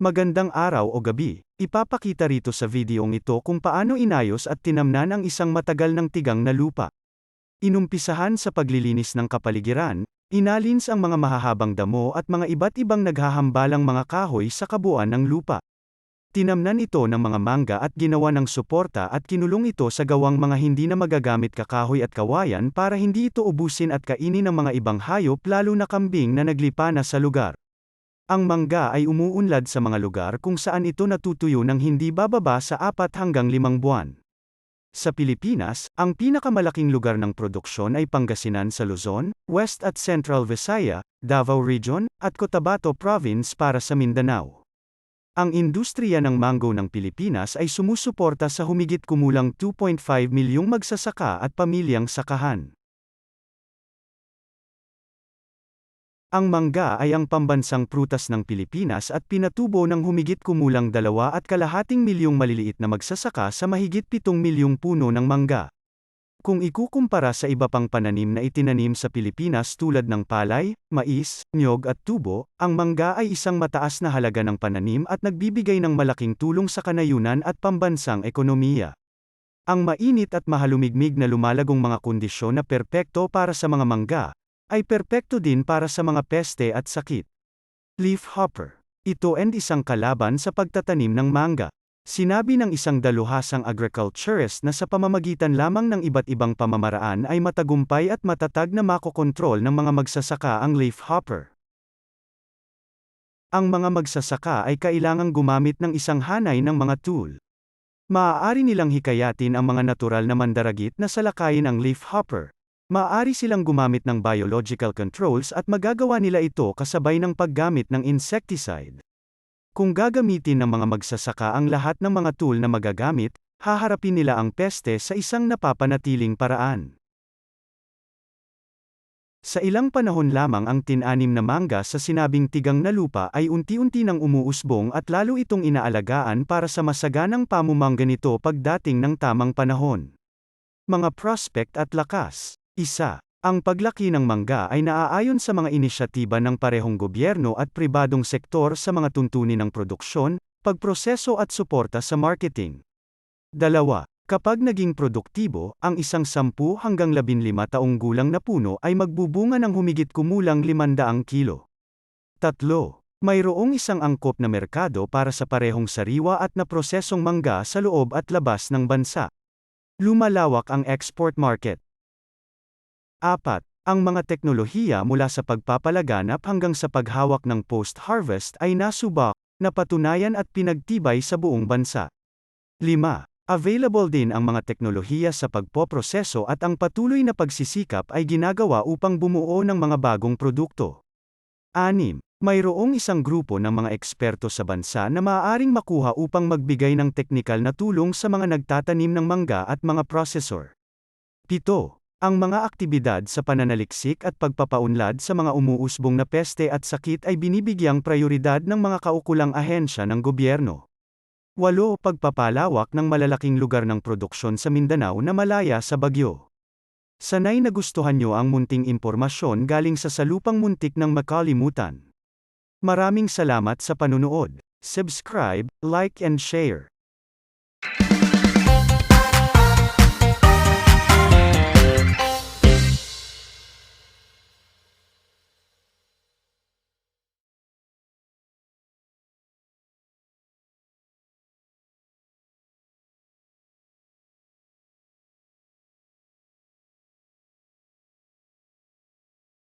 Magandang araw o gabi. Ipapakita rito sa videong ito kung paano inayos at tinamnan ang isang matagal ng tigang na lupa. Inumpisahan sa paglilinis ng kapaligiran, inalins ang mga mahahabang damo at mga iba't ibang naghahambalang mga kahoy sa kabuuan ng lupa. Tinamnan ito ng mga mangga at ginawa ng suporta at kinulong ito sa gawang mga hindi na magagamit kakahoy at kawayan para hindi ito ubusin at kainin ng mga ibang hayop lalo na kambing na naglipa na sa lugar. Ang mangga ay umuunlad sa mga lugar kung saan ito natutuyo ng hindi bababa sa 4 hanggang 5 buwan. Sa Pilipinas, ang pinakamalaking lugar ng produksyon ay Pangasinan sa Luzon, West at Central Visaya, Davao Region, at Cotabato Province para sa Mindanao. Ang industriya ng mango ng Pilipinas ay sumusuporta sa humigit kumulang 2.5 milyong magsasaka at pamilyang sakahan. Ang mangga ay ang pambansang prutas ng Pilipinas at pinatubo ng humigit kumulang dalawa at kalahating milyong maliliit na magsasaka sa mahigit pitong milyong puno ng mangga. Kung ikukumpara sa iba pang pananim na itinanim sa Pilipinas tulad ng palay, mais, nyog at tubo, ang mangga ay isang mataas na halaga ng pananim at nagbibigay ng malaking tulong sa kanayunan at pambansang ekonomiya. Ang mainit at mahalumigmig na lumalagong mga kondisyon na perpekto para sa mga mangga, ay perpekto din para sa mga peste at sakit. Leaf hopper. Ito and isang kalaban sa pagtatanim ng mangga. Sinabi ng isang daluhasang agriculturist na sa pamamagitan lamang ng iba't ibang pamamaraan ay matagumpay at matatag na makokontrol ng mga magsasaka ang leaf hopper. Ang mga magsasaka ay kailangang gumamit ng isang hanay ng mga tool. Maaari nilang hikayatin ang mga natural na mandaragit na salakayin ang leaf hopper. Maaari silang gumamit ng biological controls at magagawa nila ito kasabay ng paggamit ng insecticide. Kung gagamitin ng mga magsasaka ang lahat ng mga tool na magagamit, haharapin nila ang peste sa isang napapanatiling paraan. Sa ilang panahon lamang ang tinanim na mangga sa sinabing tigang na lupa ay unti-unti nang umuusbong at lalo itong inaalagaan para sa masaganang pamumangga nito pagdating ng tamang panahon. Mga prospect at lakas isa. Ang paglaki ng mangga ay naaayon sa mga inisyatiba ng parehong gobyerno at pribadong sektor sa mga tuntunin ng produksyon, pagproseso at suporta sa marketing. Dalawa. Kapag naging produktibo, ang isang 10 hanggang 15 taong gulang na puno ay magbubunga ng humigit kumulang 500 kilo. Tatlo. Mayroong isang angkop na merkado para sa parehong sariwa at na prosesong mangga sa loob at labas ng bansa. Lumalawak ang export market. 4. Ang mga teknolohiya mula sa pagpapalaganap hanggang sa paghawak ng post-harvest ay nasubak, napatunayan at pinagtibay sa buong bansa. 5. Available din ang mga teknolohiya sa pagpoproseso at ang patuloy na pagsisikap ay ginagawa upang bumuo ng mga bagong produkto. 6. Mayroong isang grupo ng mga eksperto sa bansa na maaaring makuha upang magbigay ng teknikal na tulong sa mga nagtatanim ng mangga at mga processor. 7. Ang mga aktibidad sa pananaliksik at pagpapaunlad sa mga umuusbong na peste at sakit ay binibigyang prioridad ng mga kaukulang ahensya ng gobyerno. 8. Pagpapalawak ng malalaking lugar ng produksyon sa Mindanao na malaya sa bagyo. Sanay na gustuhan nyo ang munting impormasyon galing sa salupang muntik ng makalimutan. Maraming salamat sa panunood. Subscribe, like and share.